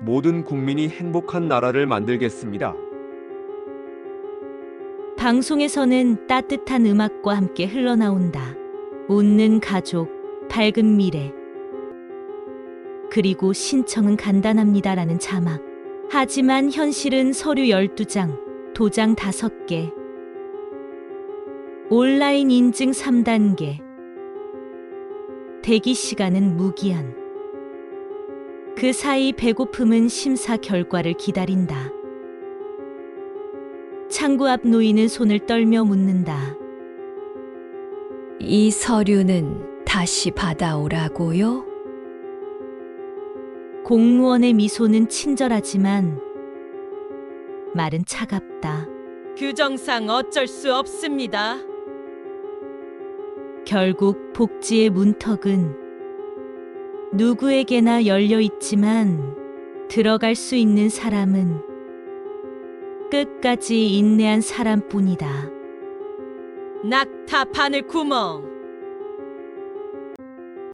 모든 국민이 행복한 나라를 만들겠습니다. 방송에서는 따뜻한 음악과 함께 흘러나온다. 웃는 가족, 밝은 미래. 그리고 신청은 간단합니다라는 자막. 하지만 현실은 서류 12장, 도장 5개. 온라인 인증 3단계. 대기 시간은 무기한. 그 사이 배고픔은 심사 결과를 기다린다. 창구 앞 노인은 손을 떨며 묻는다. 이 서류는 다시 받아오라고요? 공무원의 미소는 친절하지만 말은 차갑다. 규정상 어쩔 수 없습니다. 결국 복지의 문턱은 누구에게나 열려 있지만 들어갈 수 있는 사람은 끝까지 인내한 사람뿐이다. 낙타 바늘 구멍.